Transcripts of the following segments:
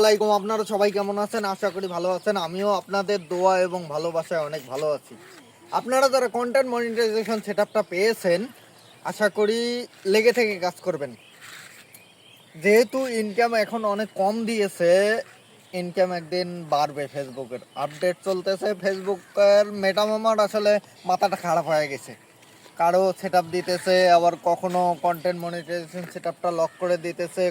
আলাইকুম, আপনারা সবাই কেমন আছেন? আশা করি ভালো আছেন। আমিও আপনাদের দোয়া এবং ভালোবাসায় অনেক ভালো আছি। আপনারা যারা কন্টেন্ট মনিটাইজেশন সেটআপটা পেয়েছেন, আশা করি লেগে থেকে কাজ করবেন। যেহেতু ইনকাম এখন অনেক কম দিয়েছে ইনকাম একদিন বাড়বে ফেসবুকের আপডেট চলতেছে ফেসবুকের মেটামামার আসলে মাথাটা খারাপ হয়ে গেছে। কারও সেট দিতেছে, আবার কখনো কন্টেন্ট মনিটাইজেশন সেট লক করে দিতেছে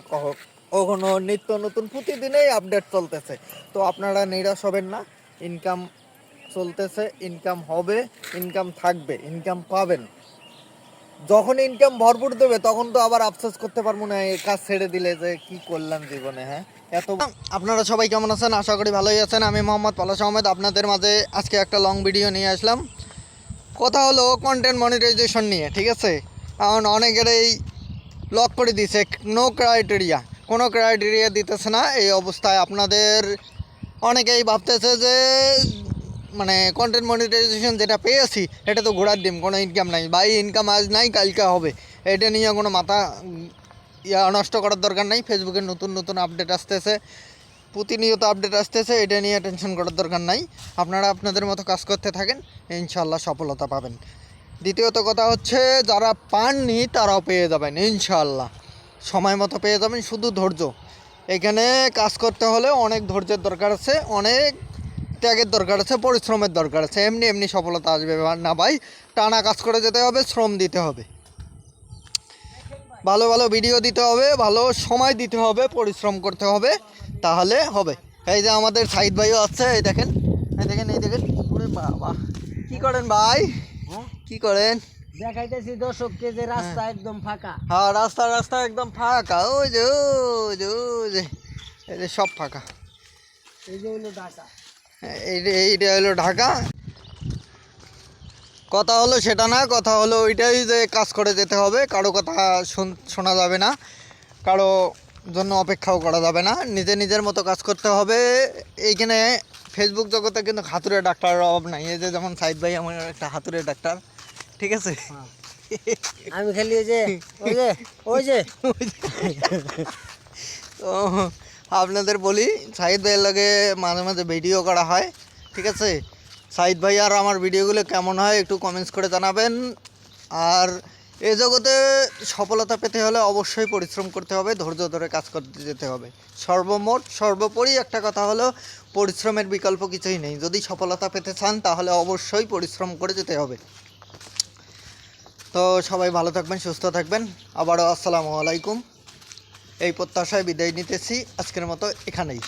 কখনো নিত্য নতুন প্রতিদিনেই আপডেট চলতেছে। তো আপনারা নিরাশ হবেন না ইনকাম চলতেছে ইনকাম হবে ইনকাম থাকবে ইনকাম পাবেন। যখন ইনকাম ভরপুর দেবে, তখন তো আবার আফসোস করতে পারব না, এই কাজ ছেড়ে দিলে যে কি করলাম জীবনে হ্যাঁ? এত আপনারা সবাই কেমন আছেন? আশা করি ভালোই আছেন। আমি মোহাম্মদ পলাশ আহমেদ, আপনাদের মাঝে আজকে একটা লং ভিডিও নিয়ে আসলাম। কথা হলো কন্টেন্ট মনিটাইজেশন নিয়ে, ঠিক আছে? কারণ অনেকেরই লক করে দিছে নো ক্রাইটেরিয়া কোনো ক্রাইটেরিয়া দিতেছে না, এই অবস্থায় আপনাদের অনেকেই ভাবতেছে যে মানে কন্টেন্ট মনিটাইজেশন যেটা পেয়েছি, এটা তো ঘোড়ার ডিম, কোনো ইনকাম নাই। ভাই ইনকাম আজ নাই, কালকে হবে। এটা নিয়ে কোনো মাথা ইয়া নষ্ট করার দরকার নাই। ফেসবুকে নতুন নতুন আপডেট আসতেছে, প্রতিনিয়ত আপডেট আসতেছে, এটা নিয়ে টেনশন করার দরকার নাই। আপনারা আপনাদের মতো কাজ করতে থাকেন ইনশাল্লাহ সফলতা পাবেন। দ্বিতীয়ত কথা হচ্ছে, যারা পাননি তারাও পেয়ে যাবেন ইনশাল্লাহ সময় মতো পেয়ে যাবেন শুধু ধৈর্য। এখানে কাজ করতে হলে অনেক ধৈর্যের দরকার আছে অনেক ত্যাগের দরকার আছে পরিশ্রমের দরকার আছে। এমনি এমনি সফলতা আসবে না ভাই টানা কাজ করে যেতে হবে শ্রম দিতে হবে। ভালো ভালো ভিডিও দিতে হবে ভালো সময় দিতে হবে পরিশ্রম করতে হবে তাহলে হবে। এই যে আমাদের সাইদ ভাইও আছে এই দেখেন এই দেখেন এই দেখেন বাবা। কি করেন ভাই? হ্যাঁ? কি করেন? দেখাইতেছি দর্শককে যে রাস্তা একদম ফাঁকা। হ্যাঁ রাস্তা রাস্তা একদম ফাঁকা। ওই যে ওই যে ওই যে এই যে সব ফাঁকা। এই যে হলো ঢাকা। এইটা হলো ঢাকা। কথা হলো সেটা না কথা হলো ওইটাই যে কাজ করে যেতে হবে। কারও কথা শুন- শোনা যাবে না। কারও জন্য অপেক্ষাও করা যাবে না। নিজে নিজের মতো কাজ করতে হবে। এইখানে ফেসবুক জগতে কিন্তু হাতুড়ে ডাক্তারের অভাব নাই। এই যে যেমন সাইদ ভাই আমার একটা হাতুড়ে ডাক্তার। ঠিক আছে? আমি খালি ওই যে ওই যে ওই যে। তো আপনাদের বলি সাহিদ ভাইয়ের লগে মাঝে মাঝে ভিডিও করা হয় ঠিক আছে? সাহিদ ভাই আর আমার ভিডিওগুলো কেমন হয় একটু কমেন্টস করে জানাবেন। আর এ জগতে সফলতা পেতে হলে অবশ্যই পরিশ্রম করতে হবে ধৈর্য ধরে কাজ করতে যেতে হবে। সর্বমোট সর্বোপরি একটা কথা হলো পরিশ্রমের বিকল্প কিছুই নেই। যদি সফলতা পেতে চান তাহলে অবশ্যই পরিশ্রম করে যেতে হবে। তো সবাই ভালো থাকবেন, সুস্থ থাকবেন। আবারও আসসালামু আলাইকুম। এই প্রত্যাশায় বিদায় নিতেছি। আজকের মতো এখানেই।